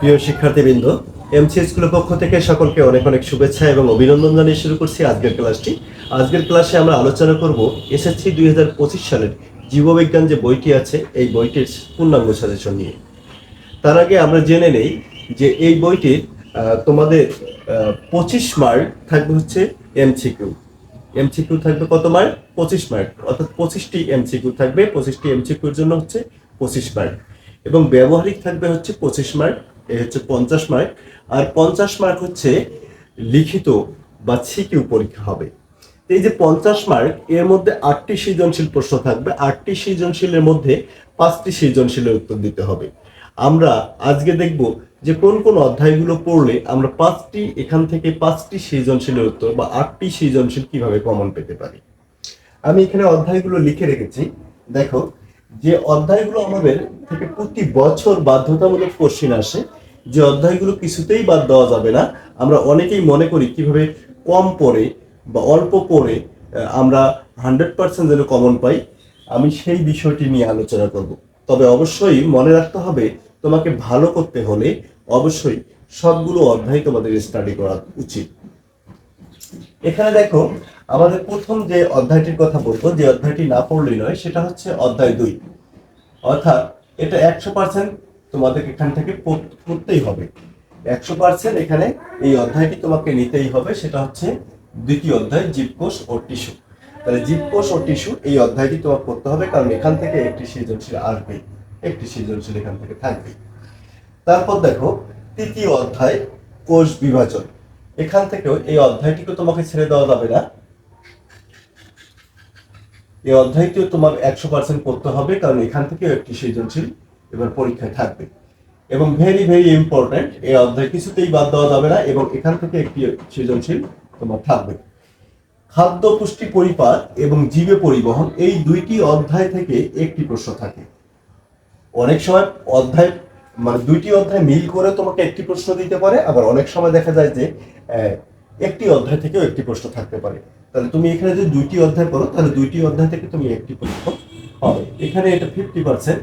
প্রিয় শিক্ষার্থীবৃন্দ এমসি স্কুলের পক্ষ থেকে সকলকে অনেক অনেক শুভেচ্ছা এবং অভিনন্দন জানিয়ে শুরু করছি আজকের ক্লাসটি। আজকের ক্লাসে আমরা আলোচনা করব এসএসসি দুই হাজার পঁচিশ সালের জীববিজ্ঞান যে বইটি আছে, এই বইটির পূর্ণাঙ্গ সাজেশন নিয়ে। তার আগে আমরা জেনে নেই যে এই বইটির তোমাদের পঁচিশ মার্ক থাকবে হচ্ছে এমসিকিউ এমসিকিউ থাকবে কত মার্ক? পঁচিশ মার্ক। অর্থাৎ পঁচিশটি এমসিকিউ থাকবে, পঁচিশটি এমসিকিউর জন্য হচ্ছে পঁচিশ মার্ক। এবং ব্যবহারিক থাকবে হচ্ছে পঁচিশ মার্ক। এ হচ্ছে পঞ্চাশ মার্ক। আর পঞ্চাশ মার্ক হচ্ছে লিখিত বা সিকিউ পরীক্ষা হবে। এই যে পঞ্চাশ মার্ক, এর মধ্যে আটটি সৃজনশীল প্রশ্ন থাকবে। আটটি সৃজনশীলের মধ্যে পাঁচটি সৃজনশীলের উত্তর দিতে হবে। আমরা আজকে দেখব যে কোন কোন অধ্যায়গুলো পড়লে আমরা পাঁচটি, এখান থেকে পাঁচটি সৃজনশীলের উত্তর বা আটটি সৃজনশীল কীভাবে কমন পেতে পারি। আমি এখানে অধ্যায়গুলো লিখে রেখেছি। দেখো, যে অধ্যায়গুলো আমাদের থেকে প্রতি বছর বাধ্যতামূলক কোশ্চিন আসে যে অধ্যায়গুলো কিছুতেই বাদ দেওয়া যাবে না। আমরা অনেকেই মনে করি কীভাবে কম পড়ে বা অল্প পড়ে আমরা হান্ড্রেড পার্সেন্ট যেন কমন পাই। আমি সেই বিষয়টি নিয়ে আলোচনা করব। তবে অবশ্যই মনে রাখতে হবে, তোমাকে ভালো করতে হলে অবশ্যই সবগুলো অধ্যায় তোমাদের স্টাডি করা উচিত। এখানে দেখো, আমাদের প্রথম যে অধ্যায়টির কথা বলব, যে অধ্যায়টি না পড়লেই নয়, সেটা হচ্ছে অধ্যায় দুই। অর্থাৎ এটা একশো পার্সেন্ট তোমাদের এখান থেকে পড়- পড়তেই হবে। একশো পার্সেন্ট এখানে এই অধ্যায়টি তোমাকে নিতেই হবে, সেটা হচ্ছে দ্বিতীয় অধ্যায়, জীবকোষ ও টিস্যু। তাহলে জীবকোষ ও টিস্যু এই অধ্যায়টি তোমার পড়তে হবে, কারণ এখান থেকে একটি সৃজনশীল আসবে, একটি সৃজনশীল এখান থেকে থাকবে। তারপর দেখো, তৃতীয় অধ্যায়, কোষ বিভাজন। এখান থেকেও এই অধ্যায়টিকে তোমাকে ছেড়ে দেওয়া যাবে না। এই অধ্যায়টিও তোমার একশো পার্সেন্ট পড়তে হবে, কারণ এখান থেকেও একটি সৃজনশীল এবার পরীক্ষায় থাকবে। এবং ভেরি ভেরি ইম্পর্ট্যান্ট এই অধ্যায় কিছুতেই বাদ দেওয়া যাবে না এবং এখান থেকে একটি সৃজনশীল তোমার থাকবে। খাদ্য পুষ্টি পরিপাক এবং জীবে পরিবহন, এই দুইটি অধ্যায় থেকে একটি প্রশ্ন থাকে। অনেক সময় অধ্যায় মানে দুইটি অধ্যায় মিল করে তোমাকে একটি প্রশ্ন দিতে পারে, আবার অনেক সময় দেখা যায় যে একটি অধ্যায় থেকেও একটি প্রশ্ন থাকতে পারে। তাহলে তুমি এখানে যদি দুইটি অধ্যায় পড়ো তাহলে দুইটি অধ্যায় থেকে তুমি একটি প্রশ্ন হবে। এখানে এটা ফিফটি পার্সেন্ট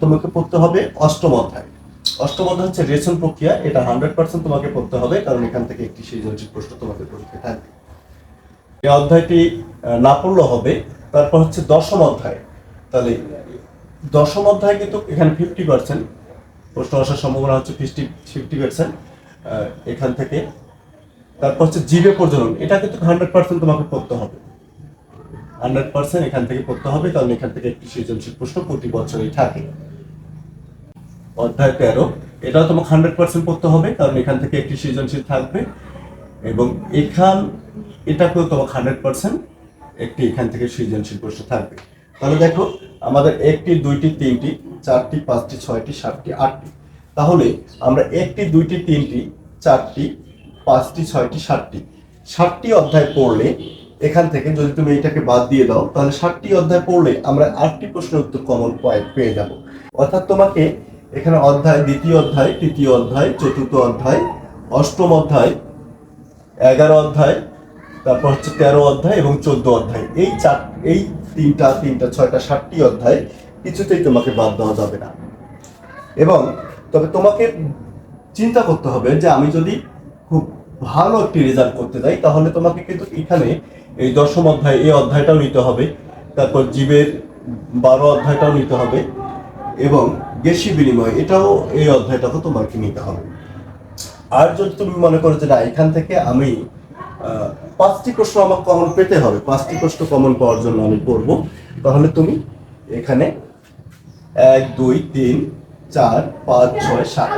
তোমাকে পড়তে হবে অষ্টম অধ্যায়। অষ্টম অধ্যায় হচ্ছে রেশন প্রক্রিয়া, এটা হান্ড্রেড পার্সেন্ট তোমাকে পড়তে হবে, কারণ এখান থেকে একটি সৃজনশীল প্রশ্ন তোমাকে পরীক্ষায় থাকবে। এই অধ্যায়টি না পড়লেও হবে, তারপর হচ্ছে দশম অধ্যায়। তাহলে, দশম অধ্যায় কিন্তু এখানে ফিফটি পার্সেন্ট প্রশ্ন আসার সম্ভাবনা হচ্ছে ফিফটি ফিফটি পার্সেন্ট এখান থেকে। তারপর হচ্ছে জীবে প্রজনন, এটা কিন্তু হান্ড্রেড পার্সেন্ট তোমাকে পড়তে হবে। হান্ড্রেড পার্সেন্ট এখান থেকে পড়তে হবে, কারণ এখান থেকে একটি সৃজনশীল প্রশ্ন প্রতি বছরই থাকে। অধ্যায় তেরো, এটাও তোমাকে হান্ড্রেড পার্সেন্ট পড়তে হবে, কারণ এখান থেকে একটি সৃজনশীল থাকবে। এবং এখান, এটাকেও তোমাকে হান্ড্রেড পার্সেন্ট একটি এখান থেকে সৃজনশীল প্রশ্ন থাকবে। তাহলে দেখো, আমাদের একটি, দুইটি, তিনটি, চারটি, পাঁচটি, ছয়টি, সাতটি, আটটি। তাহলে আমরা একটি, দুইটি, তিনটি, চারটি, পাঁচটি, ছয়টি, সাতটি ষাটটি অধ্যায় পড়লে এখান থেকে যদি তুমি এটাকে বাদ দিয়ে দাও, তাহলে ষাটটি অধ্যায় পড়লে আমরা আটটি প্রশ্নের উত্তর কমন পেয়ে যাব। অর্থাৎ তোমাকে এখানে অধ্যায়, দ্বিতীয় অধ্যায়, তৃতীয় অধ্যায়, চতুর্থ অধ্যায়, অষ্টম অধ্যায়, এগারো অধ্যায়, তারপর হচ্ছে তেরো অধ্যায় এবং চোদ্দ অধ্যায়। এই চার এই তিনটা তিনটা, ছয়টা সাতটি অধ্যায় কিছুতেই তোমাকে বাদ দেওয়া যাবে না। এবং তবে তোমাকে চিন্তা করতে হবে যে আমি যদি খুব ভালো একটি রেজাল্ট করতে যাই তাহলে তোমাকে কিন্তু এখানে এই দশম অধ্যায় এই অধ্যায়টাও নিতে হবে। তারপর জীবের বারো অধ্যায়টাও নিতে হবে এবং গেসি বিনিময়, এটাও এই অধ্যায়টাও তোমাকে নিতে হবে। আর যদি তুমি মনে করো যে না, এখান থেকে আমি পাঁচটি প্রশ্ন আমার কমন পেতে হবে, পাঁচটি প্রশ্ন কমন পাওয়ার জন্য আমি পড়ব, তাহলে তুমি এখানে এক, দুই, তিন, চার, পাঁচ, ছয়, সাত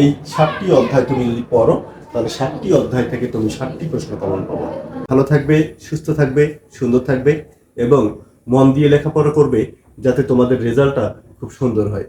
এই সাতটি অধ্যায় তুমি যদি পড়ো তাহলে সাতটি অধ্যায় থেকে তুমি সাতটি প্রশ্ন কমন পাবো। ভালো থাকবে, সুস্থ থাকবে, সুন্দর থাকবে এবং মন দিয়ে লেখাপড়া করবে যাতে তোমাদের রেজাল্টটা খুব সুন্দর হয়।